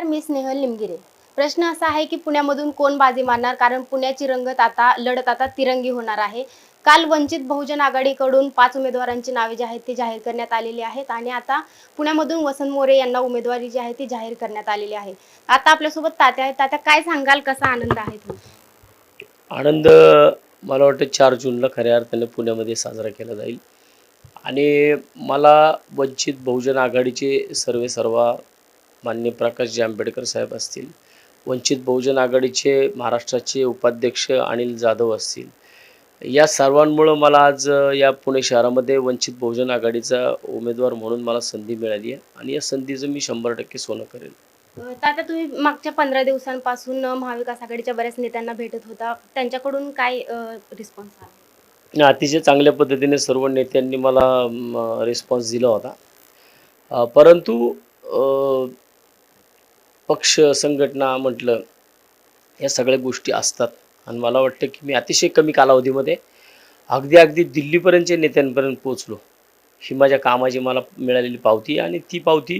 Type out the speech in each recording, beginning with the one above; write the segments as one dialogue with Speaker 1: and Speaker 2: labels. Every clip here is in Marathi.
Speaker 1: नमस्कार मी स्नेहल लिमगिरे. प्रश्न असा आहे की पुण्यामधून कोण बाजी मारणार? कारण पुण्याची रंगत आता लढत आता तिरंगी होणार आहे. काल वंचित बहुजन आघाडीकडून पाच उमेदवारांची नावे जी आहेत ती जाहीर करण्यात आलेली आहेत आणि आता पुण्यामधून वसंत मोरे यांना उमेदवारी जी आहे ती जाहीर करण्यात आलेली आहे. आता आपल्यासोबत तात्या आहेत. तात्या काय सांगाल? कसा आनंद आहे तुमचा
Speaker 2: आनंद मला वाटतं चार जूनला खऱ्या अर्थाने पुण्यामध्ये साजरा केला जाईल. आणि मला वंचित बहुजन आघाडीचे सर्वे सर्वा मान्य प्रकाशजी आंबेडकर साहेब असतील वंचित बहुजन आघाडीचे महाराष्ट्राचे उपाध्यक्ष अनिल जाधव असतील. या सर्वांमुळं मला आज या पुणे शहरामध्ये वंचित बहुजन आघाडीचा उमेदवार म्हणून मला संधी मिळाली आहे आणि या संधीचं मी शंभर टक्के सोनं करेल.
Speaker 1: तात्या तुम्ही मागच्या पंधरा दिवसांपासून महाविकास आघाडीच्या बऱ्याच नेत्यांना भेटत होता. त्यांच्याकडून काय रिस्पॉन्स आला?
Speaker 2: अतिशय चांगल्या पद्धतीने सर्व नेत्यांनी मला रिस्पॉन्स दिला होता. परंतु पक्ष संघटना म्हटलं या सगळ्या गोष्टी असतात. आणि मला वाटतं की मी अतिशय कमी कालावधीमध्ये अगदी अगदी दिल्लीपर्यंतच्या नेत्यांपर्यंत पोचलो ही माझ्या कामाची मला मिळालेली पावती आणि ती पावती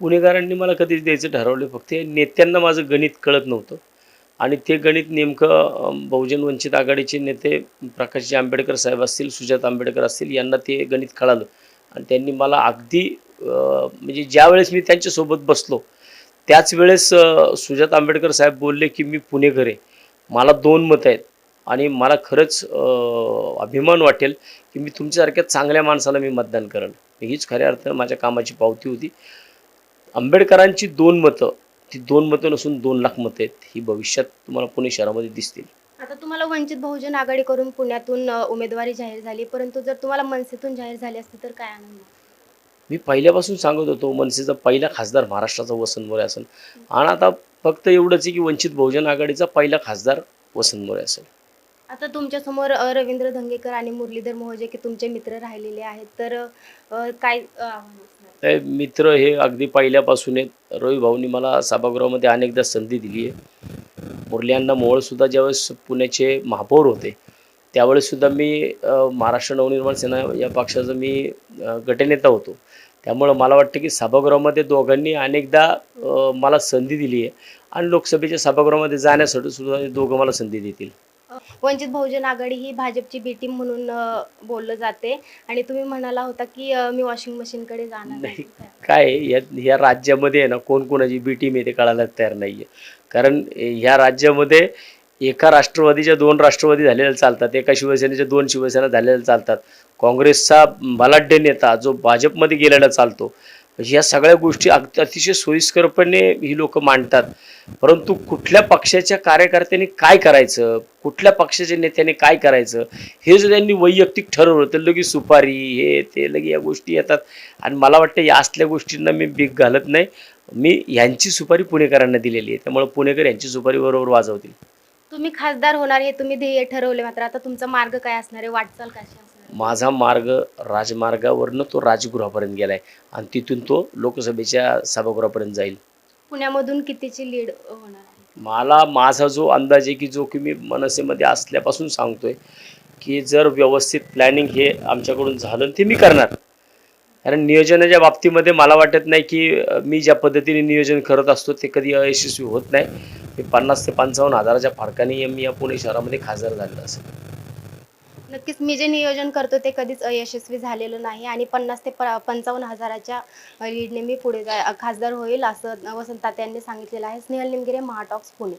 Speaker 2: पुणेकरांनी मला कधीच द्यायचं ठरवलं फक्त नेत्यांना माझं गणित कळत नव्हतं. आणि ते गणित नेमकं बहुजन वंचित आघाडीचे नेते प्रकाशजी आंबेडकर साहेब असतील सुजात आंबेडकर असतील यांना ते गणित कळालं. आणि त्यांनी मला अगदी म्हणजे ज्यावेळेस मी त्यांच्यासोबत बसलो त्याच वेळेस सुजात आंबेडकर साहेब बोलले की मी पुणेकर आहे मला दोन मतं आहेत आणि मला खरंच अभिमान वाटेल की मी तुमच्यासारख्या चांगल्या माणसाला मी मतदान करेन. हीच खऱ्या अर्थानं माझ्या कामाची पावती होती. आंबेडकरांची दोन मतं ती दोन मतं नसून दोन लाख मतं आहेत. ही भविष्यात तुम्हाला पुणे शहरामध्ये दिसतील.
Speaker 1: आता तुम्हाला वंचित बहुजन आघाडीकडून पुण्यातून उमेदवारी जाहीर झाली. परंतु जर तुम्हाला मनसेतून जाहीर झाली असती तर काय आनंद?
Speaker 2: मी पहिल्यापासून सांगत होतो मनसेचा पहिला खासदार महाराष्ट्राचा वसंत मोरे असेल. आणि आता फक्त एवढंच आहे की वंचित बहुजन आघाडीचा पहिला खासदार वसंत मोरे असेल.
Speaker 1: आता तुमच्यासमोर रवींद्र धंगेकर आणि मुरलीधर मोहोजे की तुमचे मित्र राहिलेले आहेत तर काय?
Speaker 2: ते मित्र हे अगदी पहिल्यापासून आहेत. रवी भाऊनी मला सभागृहामध्ये अनेकदा संधी दिली आहे. मुरल्यांना मोहोळसुद्धा ज्यावेळेस पुण्याचे महापौर होते त्यावेळेससुद्धा मी महाराष्ट्र नवनिर्माण सेना या पक्षाचा मी गटनेता होतो. त्यामुळं मला वाटतं की सभागृहामध्ये दोघांनी अनेकदा मला संधी दिली आहे. आणि लोकसभेच्या सभागृहामध्ये जाण्यासाठी सुद्धा हे दोघं मला संधी देतील.
Speaker 1: वंचित बहुजन आघाडी ही भाजपची बी टीम म्हणून अ, बोललं जाते. आणि तुम्ही म्हणाला होता की अ, मी वॉशिंग मशीनकडे जाणार नाही.
Speaker 2: काय आहे, या ह्या राज्यामध्ये आहे ना कोण कोणाची बी टीम आहे ते कळायला तयार नाही आहे कारण ह्या राज्यामध्ये एका राष्ट्रवादीच्या दोन राष्ट्रवादी झालेल्या चालतात एका शिवसेनेच्या दोन शिवसेना झालेल्या चालतात. काँग्रेसचा बलाढ्य नेता जो भाजपमध्ये गेलेला चालतो या सगळ्या गोष्टी अग- अतिशय सोयीस्करपणे ही लोक मांडतात. परंतु कुठल्या पक्षाच्या कार्यकर्त्यांनी काय करायचं कुठल्या पक्षाच्या नेत्याने काय करायचं हे जर त्यांनी वैयक्तिक ठरवलं तर लगेच सुपारी हे ते लगे या गोष्टी येतात. आणि मला वाटतं या असल्या गोष्टींना मी बीक घालत नाही. मी यांची सुपारी पुणेकरांना दिलेली आहे. त्यामुळे पुणेकर यांची सुपारी बरोबर वाजवतील.
Speaker 1: तुम्ही खासदार होणार हे तुम्ही ध्येय ठरवले मात्र आता तुमचा मार्ग काय असणार आहे? वाटचाल कशी असणार आहे?
Speaker 2: माझा मार्ग राजमार्गावरनं तो राजगृहापर्यंत गेलाय. आणि तिथून तो लोकसभेच्या सभागृहापर्यंत जाईल.
Speaker 1: पुण्यामधून कितीची लीड होणार आहे?
Speaker 2: मला माझा जो अंदाज आहे की जो की मी मनसेमध्ये असल्यापासून सांगतोय की जर व्यवस्थित प्लॅनिंग हे आमच्याकडून झालं ते मी करणार. कारण नियोजनाच्या बाबतीमध्ये मला वाटत नाही की मी ज्या पद्धतीने नियोजन करत असतो ते कधी अयशस्वी होत नाही. मी पन्नास ते पंचावन्न हजाराच्या फरकाने मी या पुणे शहरामध्ये खासदार झालेलो असेल.
Speaker 1: नक्कीच मी जे नियोजन करतो ते कधीच अयशस्वी झालेलं नाही आणि पन्नास ते प- पंचावन्न हजाराच्या लीडने मी पुढे जा खासदार होईल असं वसंत तात्यांनी सांगितलेलं आहे. स्नेहल निमगिरे महाटॉक्स पुणे.